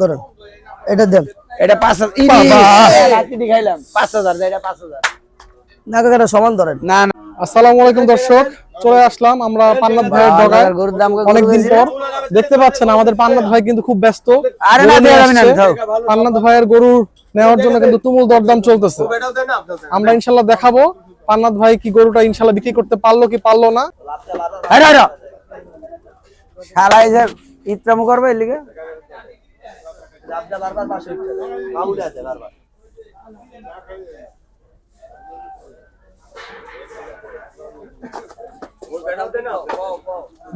ধরেন এটা দেন। এটা পাঁচ হাজার। পাঁচ হাজার এটা পাঁচ হাজার। না কাকাটা সমান ধরেন। না না। আসসালামু আলাইকুম দর্শক। চলে আসলাম আমরা পান্নাত ভাইয়ের ডগায়। অনেকদিন পর দেখতে পাচ্ছেন আমাদের পান্নাত ভাই কিন্তু খুব ব্যস্ত। আরে না, নিয়ে দেয়া না, দাও। পান্নাত ভাইয়ের গরু নেওয়ার জন্য কিন্তু তুমুল দরদাম চলতেছে। আমরা ইনশাল্লাহ দেখাবো পান্নাত ভাই কি গরুটা ইনশাল্লাহ বিক্রি করতে পারল কি পারল না। আরে আরে শালা যে ইত্রাম করবে এর লিগে?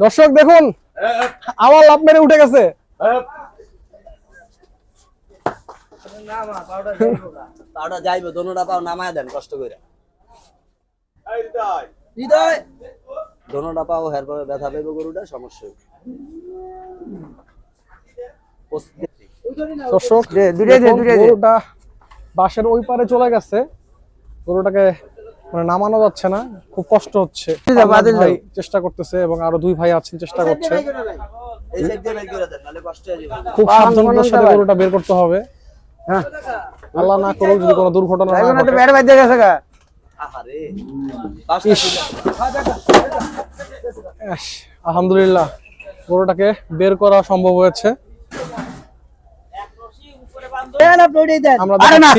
দর্শক দেখুন আমার লাভ মেরে উঠে গেছে। পাউডার যাইবে দোনোটা পাও নামায় দেন কষ্ট করে দোনোটা পাও হের ব্যথা পেবে গরুটা সমস্যা। দর্শক। গরুটা বাসের ওই পারে চলে গেছে গরুটাকে মানে নামানো যাচ্ছে না খুব কষ্ট হচ্ছে। ভাই চেষ্টা করতেছে এবং আরও দুই ভাই আছেন চেষ্টা করছে। খুব সাবধানতার সাথে গরুটা বের করতে হবে। হ্যাঁ। আল্লাহ না করুক যদি কোনো দুর্ঘটনা না ঘটে। বাইতে গেছে গা। আলহামদুলিল্লাহ গরুটাকে বের করা সম্ভব হয়েছে। আমরা আরে না।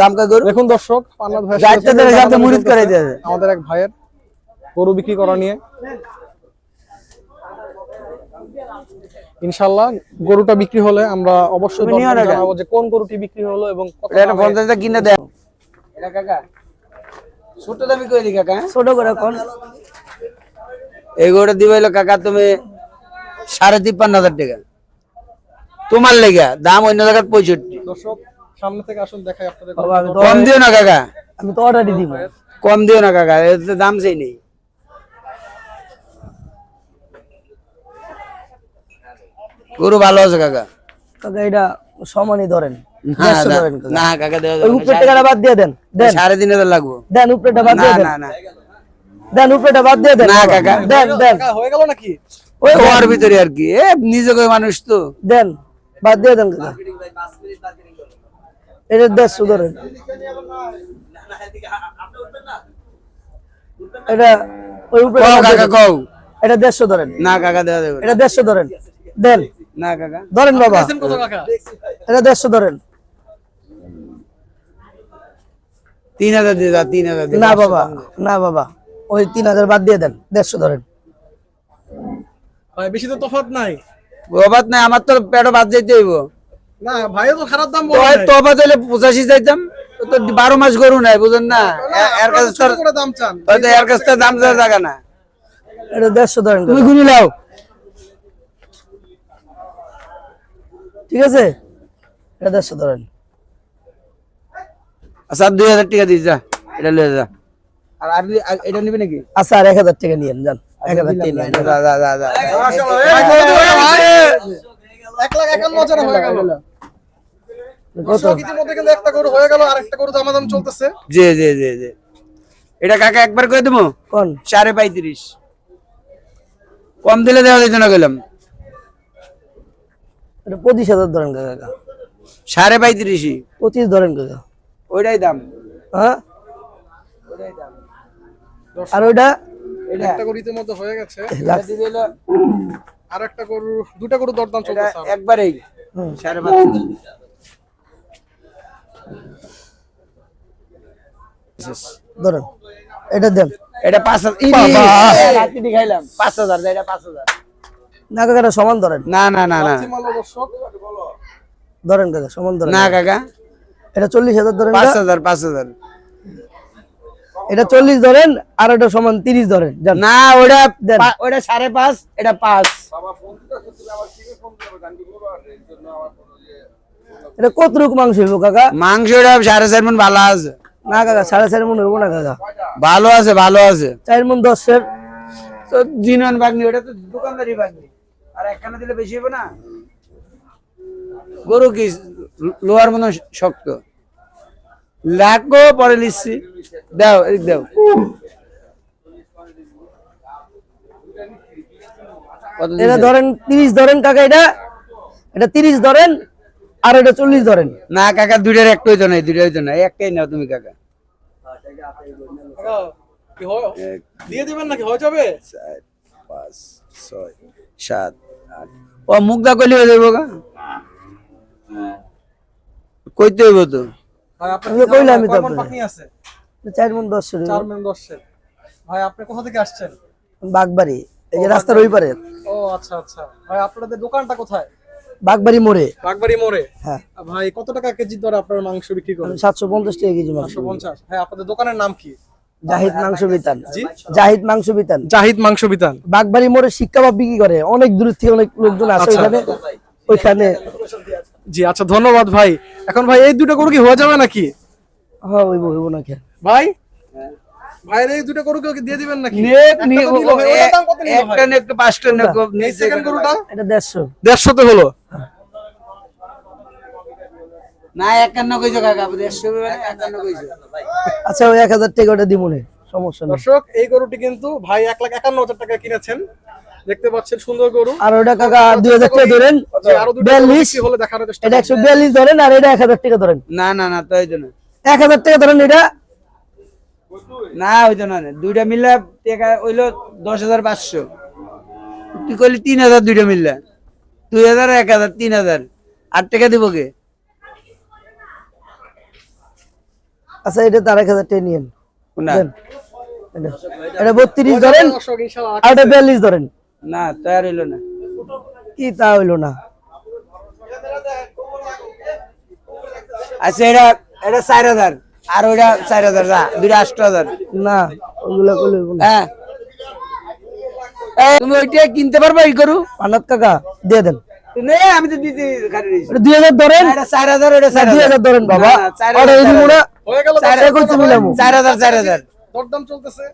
দাম গরু দেখুন দর্শক করে আমাদের এক ভাইয়ের বিক্রি করা নিয়ে ইনশাল্লাহ গরুটা বিক্রি হলে আমরা অবশ্যই? জানাব যে কোন গরুটি বিক্রি হলো এবং। পঞ্চাশটা কিনে দেন ছোট দামি দি কাকা? ছোট করে কোন এই গরুটা দিবে হলো কাকা তুমি সাড়ে তিপ্পান্ন হাজার টাকা তোমার লেগে দাম অন্য জায়গায় পঁয়ষট্টি। দর্শক সামনে থেকে আসুন দেখাই আপনাদের বাবা, আমি তো কম দিও না কাকা। আমি তো অর্ডারই দিব। কম দিও না কাকা এর দাম চাই নেই। গরু ভালো আছে কাকা? কাকা এটা সমানই ধরেন। না, কাকা। উপরে টাকাটা বাদ দিয়ে দেন। দেন। সাড়ে তিন হাজার লাগবো। দেন উপরেটা বাদ না দিয়ে দেন। না না। দেন উপরেটা বাদ দিয়ে দেন। না, কাকা। দেন দেন। হয়ে গেল নাকি? ওই ভিতরে আর কি। এ নিজেকে মানুষ তো। দেন। বাদ দিয়ে দেন এটা দেড়শো ধরেন এটা ওই উপরে কাকা কও। এটা দেড়শো ধরেন না কাকা দেওয়া যাবে এটা দেড়শো ধরেন দেন। না কাকা। ধরেন বাবা। এটা দেড়শো ধরেন তিন হাজার দিয়ে দাও তিন হাজার না বাবা না বাবা। ওই তিন হাজার বাদ দিয়ে দেন। দেড়শো ধরেন বেশি তো তফাৎ নাই। অবাদ নাই আমার তো পেটও বাদ যাইতে হইব। না ভাইও তো খারাপ দাম তো ওই হইলে পঁচাশি তো বারো মাস গরু নাই বুঝেন না? এর কাছে দাম চান। এর কাছে দাম দেওয়ার জায়গা না। এটা দেড়শো ধরেন তুমি গুনি লাও ঠিক আছে? এটা দেড়শো ধরেন। আচ্ছা দুই হাজার টাকা দিস যা এটা লয়ে যা। আর এটা নিবি নাকি? আচ্ছা আর এক হাজার টাকা নিয়েন যান। হয়ে হয়ে এটা কাকা একবার করে দেবো কোন? সাড়ে পঁয়ত্রিশ। কম দিলে দেওয়া যেত না গেলাম এটা পঁচিশ হাজার ধরেন কাকা। সাড়ে পঁয়ত্রিশই। পঁচিশ ধরেন কাকা। ওইটাই দাম। হ্যাঁ? আর ওইটা? একটা গরু ইতিমধ্যে হয়ে গেছে। এটা দিলে। হলো আর একটা গরু দুটা গরু দরদাম এটা চলতেছে একবারেই। সাড়ে পঁয়ত্রিশ ধরেন এটা দেন। এটা পাঁচ হাজার। রাত্রি খাইলাম। পাঁচ হাজার এটা পাঁচ হাজার। না কাকা সমান ধরেন। না না না না। মাল ধরেন কাকা সমান ধরেন। না কাকা। এটা চল্লিশ হাজার ধরেন পাঁচ হাজার পাঁচ হাজার। এটা চল্লিশ ধরেন আর এটা সমান তিরিশ ধরেন না ওটা ওটা সাড়ে পাঁচ এটা পাঁচ। এটা কত রকম মাংস হইব কাকা? মাংসটা সাড়ে চার মন ভালো আছে। না কাকা সাড়ে চার মন হইব না কাকা। ভালো আছে ভালো আছে। চার মন দশের। তো জিনন বাগনি ওটা তো দোকানদারি বাগনি আর একখানা দিলে বেশি হবে না? গরু কি লোহার মতো শক্ত? লাগো পরে লিখছি দাও এদিক দাও। এটা ধরেন তিরিশ ধরেন কাকা এটা। এটা তিরিশ ধরেন আর এটা চল্লিশ ধরেন। না কাকা দুইটার একটা হইতো না দুইটা হইতো না। একটাই নাও তুমি কাকা। কি হয়? দিয়ে দিবেন নাকি? হয়ে যাবে? চার পাঁচ ছয় সাত আট। ও মুগদা কলি হয়ে যাব গা কইতে হইব তো। ভাই আপনার কইলামই তো কয় মণ আপনারে। পাখি আছে? চার মন দশ চার মন দশের। ভাই আপনি কোথা থেকে আসছেন? বাগবাড়ি এই যে রাস্তার ওই পারে ও আচ্ছা আচ্ছা। ভাই আপনাদের দোকানটা কোথায়? বাগবাড়ি মোড়ে। বাগবাড়ি মোড়ে? হ্যাঁ। ভাই কত টাকা কেজি দরে আপনার মাংস বিক্রি করেন? সাতশো পঞ্চাশ টাকা কেজি মাংস ভাই আপনাদের দোকানের নাম কি? জাহিদ মাংস বিতান। জাহিদ মাংস বিতান। জাহিদ মাংস বিতান। বাগবাড়ি মোড়ে শিক্ষা বা বিক্রি করে। অনেক দূর থেকে অনেক লোকজন আসে আচ্ছা। ওইখানে। ওইখানে জি আচ্ছা ধন্যবাদ ভাই। এখন ভাই এই দুটো গরু কি হয়ে যাবে নাকি? হ্যাঁ না ভাই? এই দুটো গরু কি দিয়ে দিবেন নাকি? নি-? একটা পাঁচটা সেকেন্ড গরুটা? এটা দেড়শো। দেড়শোতে হলো? না কইছো কাকা কইছো। আচ্ছা ওই এক হাজার টাকা ওটা দিব সমস্যা নেই। দর্শক এই গরুটি কিন্তু ভাই এক লাখ একান্ন হাজার টাকা কিনেছেন। দেখতে পাচ্ছেন সুন্দর গরু। আর ওটা কাকা দুই হাজার টাকা ধরেন হলে দেখানোর চেষ্টা এটা একশো বিয়াল্লিশ ধরেন আর এটা এক হাজার টাকা ধরেন। না না না তো হইতো না এক হাজার টাকা ধরেন এটা। না হইতো না। দুইটা মিললে টাকা হইল দশ হাজার পাঁচশো। তুই কইলি তিন হাজার দুইটা মিললে। দুই হাজার এক হাজার তিন হাজার। আট টাকা দিব কে? আচ্ছা এটা তার এক হাজার টাকা নিয়েন। না। এটা। এটা বত্রিশ ধরেন আর এটা বিয়াল্লিশ ধরেন। না তৈরি হইল না। কি তা হইল না? আচ্ছা এটা এটা চার হাজার আর ওইটা চার হাজার যা দুইটা আষ্ট হাজার। না ওগুলা করলে হ্যাঁ। তুমি ওইটা কিনতে পারবে এই করু পানাত কাকা দিয়ে দেন। আমি তো দিতে দুই হাজার ধরেন। চার হাজার ওটা দুই হাজার ধরেন বাবা। চার হাজার, চার হাজার। চার হাজার দরদাম চলতেছে।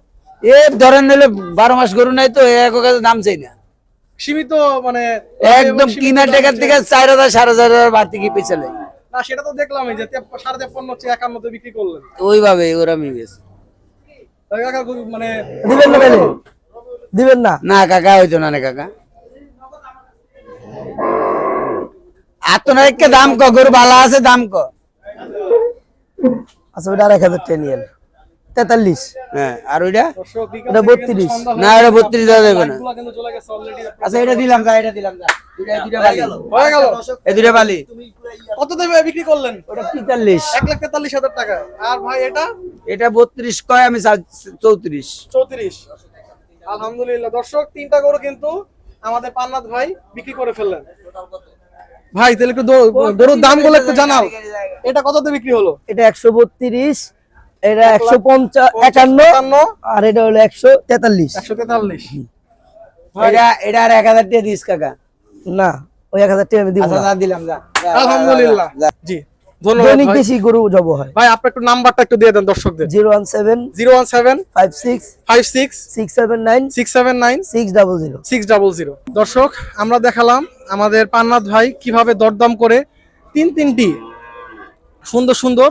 এ ধরেন নিলে বারো মাস গরু নাই তো এক কাছে দাম চাই না। সীমিত মানে একদম কিনা টাকার থেকে চার হাজার সাড়ে চার হাজার বাড়তি কি পেছালে না সেটা তো দেখলামই যে সাড়ে তেপ্পান্ন হচ্ছে একান্নতে বিক্রি করলেন। ওইভাবে ওরা মানে দিবেন না তাহলে? দিবেন না? না কাকা হইতো না রে কাকা। আপনার দাম ক গরু ভালো আছে দাম ক। আচ্ছা আর এক হাজার টাকা নিয়েন। তেতাল্লিশ। হ্যাঁ আর ওইটা? দর্শক বিকাল এটা থেকে কিন্তু 32 সন্ধ্যা না। এটা বত্রিশ না। আচ্ছা এটা দিলাম যা এটা দিলাম যা। দুইটা দুইটা বালি। হয়ে গেল। এই দুইটা বালি। কত দেবে বিক্রি করলেন? এক লাখ তেতাল্লিশ হাজার টাকা। আর ভাই এটা? এটা বত্রিশ কয় আমি চৌত্রিশ। চৌত্রিশ। আলহামদুলিল্লাহ। দর্শক তিনটা গরু কিন্তু আমাদের পান্নাত ভাই বিক্রি করে ফেললেন। ভাই তাহলে একটু গরুর দামগুলো একটু জানাও। এটা কততে বিক্রি হলো? এটা একশো বত্রিশ এটা একশো পঞ্চাশ একান্ন। আর এটা হলো একশো তেতাল্লিশ। একশো তেতাল্লিশ। এটা এটা আর এক হাজার টাকা দিস কাকা। না ওই এক হাজার টাকা আমি দিব দিলাম আলহামদুলিল্লাহ। জি দৈনিক দেশি গরু জব হয়। ভাই একটু নাম্বারটা একটু দিয়ে দেন দর্শকদের। দর্শক আমরা দেখালাম আমাদের পান্নাথ ভাই কীভাবে দরদাম করে তিন তিনটি সুন্দর সুন্দর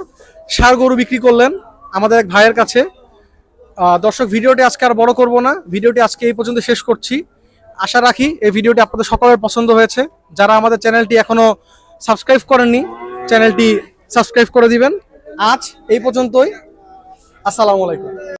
সার গরু বিক্রি করলেন। আমাদের এক ভাইয়ের কাছে। দর্শক, ভিডিওটি আজকে আর বড় করব না। ভিডিওটি আজকে এই পর্যন্ত শেষ করছি। আশা রাখি এই ভিডিওটি আপনাদের সকলের পছন্দ হয়েছে। যারা আমাদের চ্যানেলটি এখনও সাবস্ক্রাইব করেননি, চ্যানেলটি সাবস্ক্রাইব করে দিবেন। আজ এই পর্যন্তই। আসসালামু আলাইকুম।